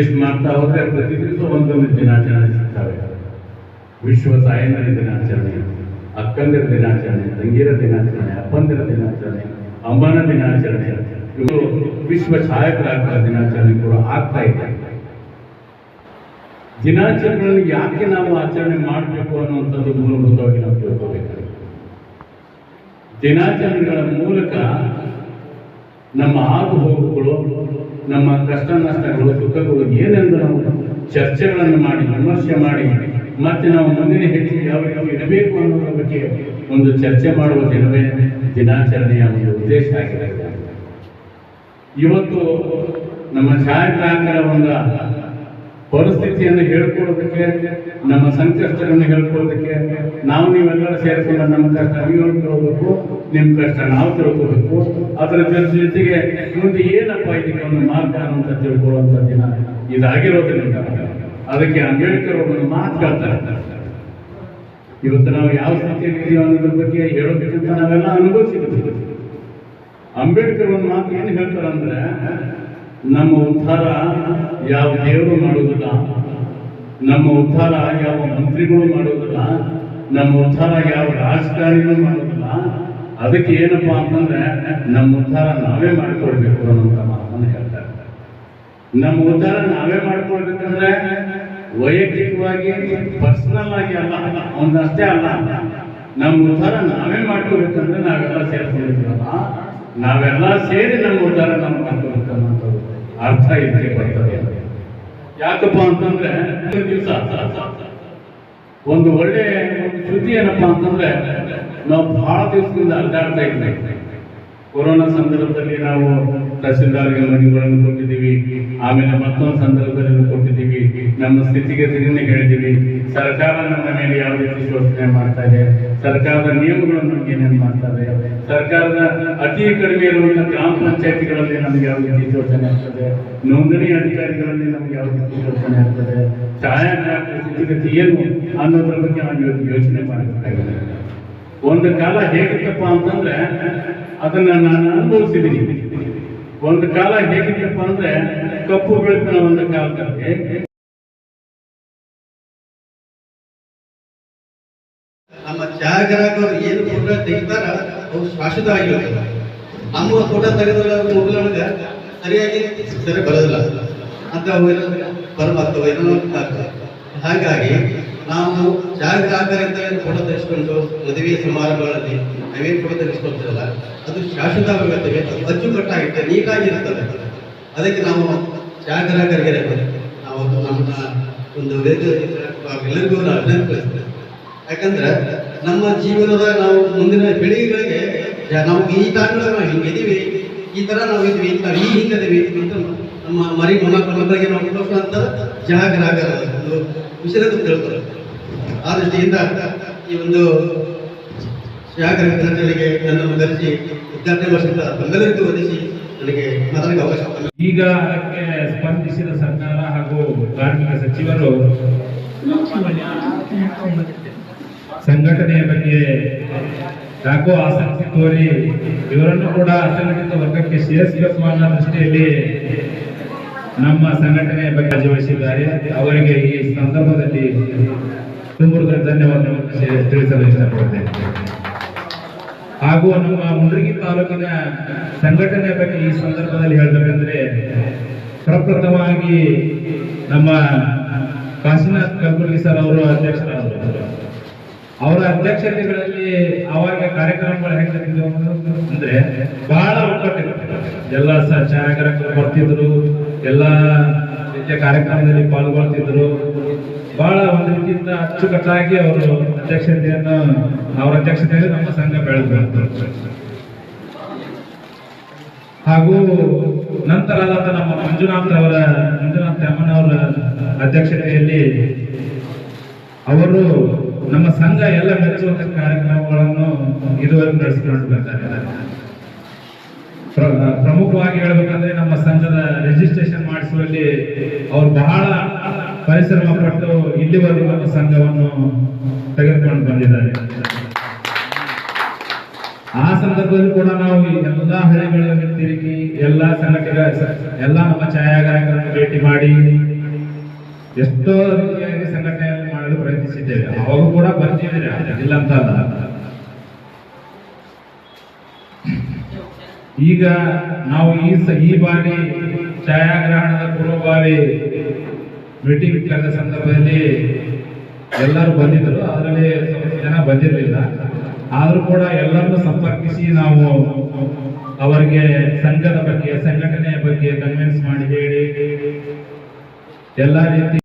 ಅವನು ಲಿಸ್ಟ್ ಮಾಡ್ತಾ ಹೋದ್ರೆ ಪ್ರತಿ ದಿವಸ ಒಂದೊಂದು ದಿನಾಚರಣೆ ಸಿಗ್ತವೆ. ವಿಶ್ವ ಸಾಯಂದ್ರ ದಿನಾಚರಣೆ, ಅಕ್ಕಂದಿರ ದಿನಾಚರಣೆ ತಂಗಿರ ದಿನಾಚರಣೆ, ಅಪ್ಪಂದಿರ ದಿನಾಚರಣೆ ಅಮ್ಮನ ದಿನಾಚರಣೆ. ಇವರು ವಿಶ್ವ ಛಾಯಾಗ್ರಾಹಕರ ದಿನಾಚರಣೆ ಕೂಡ ಆಗ್ತಾ ಇದೆ. ದಿನಾಚರಣೆಗಳನ್ನು ಯಾಕೆ ನಾವು ಆಚರಣೆ ಮಾಡಬೇಕು ಅನ್ನುವಂಥದ್ದು ಮೂಲಭೂತವಾಗಿ ನಾವು ತಿಳ್ಕೋಬೇಕು. ದಿನಾಚರಣೆಗಳ ಮೂಲಕ ನಮ್ಮ ಆಗು ಹೋಗುಗಳು, ನಮ್ಮ ಕಷ್ಟ ನಷ್ಟಗಳು, ಸುಖಗಳು ಏನೆಂದು ನಾವು ಚರ್ಚೆಗಳನ್ನು ಮಾಡಿ, ವಿಮರ್ಶೆ ಮಾಡಿ, ಮತ್ತೆ ನಾವು ಮುಂದಿನ ಹೆಜ್ಜೆ ಯಾವ ಯಾವ ಇರಬೇಕು ಅನ್ನೋದ್ರ ಬಗ್ಗೆ ಒಂದು ಚರ್ಚೆ ಮಾಡುವ ದಿನವೇ ದಿನಾಚರಣೆಯ ಒಂದು ಉದ್ದೇಶ ಆಗಿದೆ. ಇವತ್ತು ನಮ್ಮ ಛಾಯಾಗ್ರಾಹಕರ ಒಂದು ಪರಿಸ್ಥಿತಿಯನ್ನು ಹೇಳ್ಕೊಳ್ಳೋದಕ್ಕೆ, ನಮ್ಮ ಸಂಕಷ್ಟಗಳನ್ನು ಹೇಳ್ಕೊಳ್ಳೋದಕ್ಕೆ, ನಾವು ನೀವೆಲ್ಲರೂ ಸೇರಿಕೊಂಡು ನಮ್ಮ ಕಷ್ಟ ನೀವು ನಿಮ್ಮ ಕಷ್ಟ ನಾವು ತಿಳ್ಕೊಬೇಕು. ಅದರ ಜೊತೆ ಜೊತೆಗೆ ಮುಂದೆ ಏನಪ್ಪ ಇದಕ್ಕೆ ಒಂದು ಮಾರ್ಗ ಅಂತ ತಿಳ್ಕೊಳ್ಳುವಂಥ ದಿನ ಇದಾಗಿರೋದ್ರಿಂದ. ಅದಕ್ಕೆ ಅಂಬೇಡ್ಕರ್ ಒಂದು ಮಾತು ಹೇಳ್ತಾರೆ. ಇವತ್ತು ನಾವು ಯಾವ ಸ್ಥಿತಿಯಲ್ಲಿ ಅನ್ನೋದ್ರ ಬಗ್ಗೆ ಹೇಳೋದಕ್ಕಿಂತ ನಾವೆಲ್ಲ ಅನುಭವಿಸಿದ್ದೀವಿ. ಅಂಬೇಡ್ಕರ್ ಒಂದು ಮಾತು ಏನು ಹೇಳ್ತಾರೆ ಅಂದ್ರೆ ನಮ್ಮ ಉದ್ಧಾರ ಯಾವ ದೇವರು ಮಾಡುವುದಿಲ್ಲ. ನಮ್ಮ ಉದ್ಧಾರ ಯಾವ ಮಂತ್ರಿಗಳು ಮಾಡುವುದಿಲ್ಲ. ನಮ್ಮ ಉದ್ಧಾರ ಯಾವ ರಾಜಕಾರಣಿಗಳು ಮಾಡುವುದಿಲ್ಲ. ಅದಕ್ಕೆ ಏನಪ್ಪಾ ಅಂತಂದ್ರೆ ನಮ್ಮ ಉದ್ಧಾರ ನಾವೇ ಮಾಡ್ಕೊಳ್ಬೇಕು ಅನ್ನೋಂಥ ಮಾತನ್ನು ಹೇಳ್ತಾರೆ. ನಮ್ಮ ಉದ್ಧಾರ ನಾವೇ ಮಾಡ್ಕೊಳ್ಬೇಕಂದ್ರೆ ವೈಯಕ್ತಿಕವಾಗಿ ಪರ್ಸನಲ್ ಆಗಿ ಅಲ್ಲ, ಒಂದಷ್ಟೇ ಅಲ್ಲ. ನಮ್ಮ ಉದ್ಧಾರ ನಾವೇ ಮಾಡ್ಕೋಬೇಕಂದ್ರೆ ನಾವೆಲ್ಲ ಸೇರ್ಕೊಂಡಿದ್ದೀವಲ್ಲ. ನಾವೆಲ್ಲ ಸೇರಿ ನಮ್ಮ ಉದ್ಧಾರ ನಾವು ಮಾಡ್ಕೋಬೇಕು ಅನ್ನೋದು ಅರ್ಥ ಇದಕ್ಕೆ ಬರ್ತದೆ. ಯಾಕಪ್ಪ ಅಂತಂದ್ರೆ ದಿವಸ, ಒಂದು ಒಳ್ಳೆ ಸುದ್ದಿ ಏನಪ್ಪಾ ಅಂತಂದ್ರೆ, ನಾವು ಬಹಳ ದಿವಸದಿಂದ ಅಲ್ಲಾಡ್ತಾ ಇದ್ದೆ ಕೊರೋನಾ ಸಂದರ್ಭದಲ್ಲಿ ನಾವು ತಹಸೀಲ್ದಾರ್ಗೆ ಮನೆಗಳನ್ನು ಕೊಟ್ಟಿದ್ದೀವಿ. ಆಮೇಲೆ ಮತ್ತೊಂದು ಸಂದರ್ಭದಲ್ಲಿ ನಮ್ಮ ಸ್ಥಿತಿಗತಿಯನ್ನು ಹೇಳಿದ್ದೀವಿ. ಸರ್ಕಾರ ನಮ್ಮ ಮೇಲೆ ಯಾವ ರೀತಿ ಶೋಷಣೆ ಮಾಡ್ತಾ ಇದೆ? ಸರ್ಕಾರದ ನಿಯಮಗಳು ನಮಗೆ ಏನೇನು ಮಾಡ್ತಾ ಇದೆ? ಸರ್ಕಾರದ ಅತಿ ಕಡಿಮೆ ಇರುವಂತಹ ಗ್ರಾಮ ಪಂಚಾಯತಿಗಳಲ್ಲಿ ನಮಗೆ ಯಾವ ರೀತಿ ಶೋಷಣೆ ಆಗ್ತದೆ? ನೋಂದಣಿ ಅಧಿಕಾರಿಗಳಲ್ಲಿ ನಮಗೆ ಯಾವ ರೀತಿ ಶೋಷಣೆ ಆಗ್ತದೆ? ಛಾಯಾಗ್ರಾಹಕರ ಸ್ಥಿತಿಗತಿ ಏನು ಅನ್ನೋದ್ರ ಬಗ್ಗೆ ನಾವು ಯೋಚನೆ ಮಾಡಬೇಕಾಗಿದೆ ಒಂದು ಕಾಲ ಹೇಗಿತ್ತಪ್ಪ ಅಂತಂದ್ರೆ, ಅದನ್ನ ನಾನು ಅನುಭವಿಸಿದ್ದೀನಿ. ಒಂದು ಕಾಲ ಹೇಗಿತ್ತಪ್ಪ ಅಂದ್ರೆ ಕಪ್ಪು ಬೆಳಕಿನ ಒಂದು ಕಾಲದಲ್ಲಿ ನಮ್ಮ ಛಾಯಾಗ್ರಾಹಕರು ಏನು ಫೋಟೋ ತೆಗಿತಾರ? ಅವ್ರು ಶಾಶ್ವತ ಆಗಿರೋದಿಲ್ಲ. ನಮ್ಮ ಫೋಟೋ ತೆಗೆದ ಮೊಬೈಲೊಳಗೆ ಸರಿಯಾಗಿ ಸರಿ ಬರೋದಿಲ್ಲ. ಅಂತ ಅವು ಏನೋ ಬರಬಾರ್ದು ಏನೋ ಹಾಗಾಗಿ ನಾವು ಛಾಯಾಗ್ರಾಹಕರಿಂದ ಏನು ಫೋಟೋ ತೆಗೆಸ್ಕೊಂಡು ಮದುವೆ ಸಮಾರಂಭಗಳಲ್ಲಿ ನಾವೇನು ಫೋಟೋ ತೆಗೆಸ್ಕೊಳ್ತಿರಲ್ಲ, ಅದು ಶಾಶ್ವತವಾಗಿರ್ತದೆ ಅದು ಅಚ್ಚುಕಟ್ಟಾಗಿರ್ತದೆ ನೀಟಾಗಿರ್ತದೆ ಅದಕ್ಕೆ ನಾವು ಛಾಯಾಗ್ರಾಹಕರಿಗೆ ನಾವು ನಮ್ಮ ಒಂದು ಎಲ್ಲರಿಗೂ ನಾನು ಅಭಿನಂದಿಸ್ತೇನೆ ಯಾಕಂದ್ರೆ ನಮ್ಮ ಜೀವನದ ನಾವು ಮುಂದಿನ ಪೀಳಿಗೆಗಳಿಗೆ ನಮ್ಗೆ ನಾವು ಈ ಕಾರಣದಾಗ ನಾವು ಹಿಂಗಿದ್ದೀವಿ ಈ ತರ ನಾವು ಇದ್ವಿ ನಾವು ಈ ಹಿಂಗದೀವಿ ಅಂತ ನಮ್ಮ ಮರಿ ಮೊಮ್ಮಕ್ಕಳ ಮಕ್ಕಳಿಗೆ ನಾವು ಕೊಡುವಂತ ಜಾಗರಾಗರ ಒಂದು ವಿಷಯ ಕೇಳ್ತಾರೆ ಆ ದೃಷ್ಟಿಯಿಂದ ಈ ಒಂದು ಜಾಗರ ನಮ್ಮ ನನ್ನನ್ನು ಧರಿಸಿ ವಿದ್ಯಾರ್ಥಿ ವರ್ಷದ ತಮ್ಮೆಲ್ಲರಿಗೂ ವಧಿಸಿ ನನಗೆ ಮಾತಾಡಕ್ಕೆ ಅವಕಾಶ. ಈಗ ಅದಕ್ಕೆ ಸ್ಪಂದಿಸಿದ ಸರ್ಕಾರ ಹಾಗೂ ಕಾರ್ಮಿಕ ಸಚಿವರು ಸಂಘಟನೆಯ ಬಗ್ಗೆ ಯಾಕೋ ಆಸಕ್ತಿ ತೋರಿ ಇವರನ್ನು ಕೂಡ ಅಸಂಘಟಿತ ವರ್ಗಕ್ಕೆ ಸೇರಿಸಬೇಕು ಅನ್ನೋ ದೃಷ್ಟಿಯಲ್ಲಿ ನಮ್ಮ ಸಂಘಟನೆಯ ಬಗ್ಗೆ ಭಾಗವಹಿಸಿದ್ದಾರೆ ಅವರಿಗೆ ಈ ಸಂದರ್ಭದಲ್ಲಿ ತುಂಬ ಧನ್ಯವಾದವನ್ನು ತಿಳಿಸಲು ಇಷ್ಟಪಡ್ತೇನೆ ಹಾಗೂ ನಮ್ಮ ಮುಂಡ್ರಿಗಿ ತಾಲೂಕಿನ ಸಂಘಟನೆ ಬಗ್ಗೆ ಈ ಸಂದರ್ಭದಲ್ಲಿ ಹೇಳಬೇಕಂದ್ರೆ ಪ್ರಪ್ರಥಮವಾಗಿ ನಮ್ಮ ಕಾಶಿನಾಥ್ ಕಲಬುರ್ಗಿ ಸರ್ ಅವರು ಅಧ್ಯಕ್ಷರಾದರು. ಅವರ ಅಧ್ಯಕ್ಷತೆಗಳಲ್ಲಿ ಅವಾಗ ಕಾರ್ಯಕ್ರಮಗಳು ಹೆಂಗಿದ್ರು ಅಂದ್ರೆ ಬಹಳ ಒಕ್ಕಟ್ಟಿತ್ತು ಎಲ್ಲ ಛಾಯಾಗ್ರಾಹಕರು ಬರ್ತಿದ್ರು, ಎಲ್ಲ ರೀತಿಯ ಕಾರ್ಯಕ್ರಮದಲ್ಲಿ ಪಾಲ್ಗೊಳ್ತಿದ್ರು. ಬಹಳ ಒಂದು ರೀತಿಯಿಂದ ಅಚ್ಚುಕಟ್ಟಾಗಿ ಅವರು ಅಧ್ಯಕ್ಷತೆಯನ್ನು, ಅವರ ಅಧ್ಯಕ್ಷತೆಯಲ್ಲಿ ನಮ್ಮ ಸಂಘ ಬೆಳೆದು ಹಾಗೂ ನಂತರ ನಮ್ಮ ಮಂಜುನಾಥ್ ಅವರ, ಮಂಜುನಾಥ್ ಅಮ್ಮನವರ ಅಧ್ಯಕ್ಷತೆಯಲ್ಲಿ ಅವರು ನಮ್ಮ ಸಂಘ ಎಲ್ಲ ಮೆಚ್ಚುವಂತ ಕಾರ್ಯಕ್ರಮಗಳನ್ನು ಇದುವರೆಗೂ ನಡೆಸಿಕೊಂಡು ಬರ್ತಾರೆ. ಪ್ರ- ಪ್ರಮುಖವಾಗಿ ಹೇಳ್ಬೇಕಂದ್ರೆ ನಮ್ಮ ಸಂಘದ ರಿಜಿಸ್ಟ್ರೇಷನ್ ಮಾಡಿಸುವಲ್ಲಿ ಅವರು ಬಹಳ ಪರಿಶ್ರಮ ಪಟ್ಟು ಇಲ್ಲಿವರೆಗೂ ನಮ್ಮ ಸಂಘವನ್ನು ತೆಗೆದುಕೊಂಡು ಬಂದಿದ್ದಾರೆ. ಆ ಸಂದರ್ಭದಲ್ಲಿ ಕೂಡ ನಾವು ಎಲ್ಲ ಹಳ್ಳಿಗಳಿಗೆ ತಿರುಗಿ ಎಲ್ಲಾ ಸಂಘಟನೆ ಎಲ್ಲ ನಮ್ಮ ಛಾಯಾಗ್ರಾಹಕರನ್ನು ಭೇಟಿ ಮಾಡಿ ಎಷ್ಟೋ ರೀತಿಯಾಗಿ ಸಂಘಟನೆಯನ್ನು ಮಾಡಲು ಪ್ರಯತ್ನಿಸಿದ್ದೇವೆ. ಅವಾಗ ಕೂಡ ಬರ್ತಿದ್ದಾರೆ ಇಲ್ಲ ಅಂತ ಅಲ್ಲ ಈಗ ನಾವು ಈ ಈ ಬಾರಿ ಛಾಯಾಗ್ರಹಣದ ಪೂರ್ವಭಾವಿ ಮೀಟಿಂಗ್ ಕರೆದ ಸಂದರ್ಭದಲ್ಲಿ ಎಲ್ಲರೂ ಬಂದಿದ್ದರು. ಅದರಲ್ಲಿ ಸ್ವಲ್ಪ ಜನ ಬಂದಿರಲಿಲ್ಲ. ಆದರೂ ಕೂಡ ಎಲ್ಲರನ್ನು ಸಂಪರ್ಕಿಸಿ ನಾವು ಅವರಿಗೆ ಸಂಘದ ಬಗ್ಗೆ, ಸಂಘಟನೆಯ ಬಗ್ಗೆ ಕನ್ವಿನ್ಸ್ ಮಾಡಿ, ಹೇಳಿ, ಎಲ್ಲ ರೀತಿ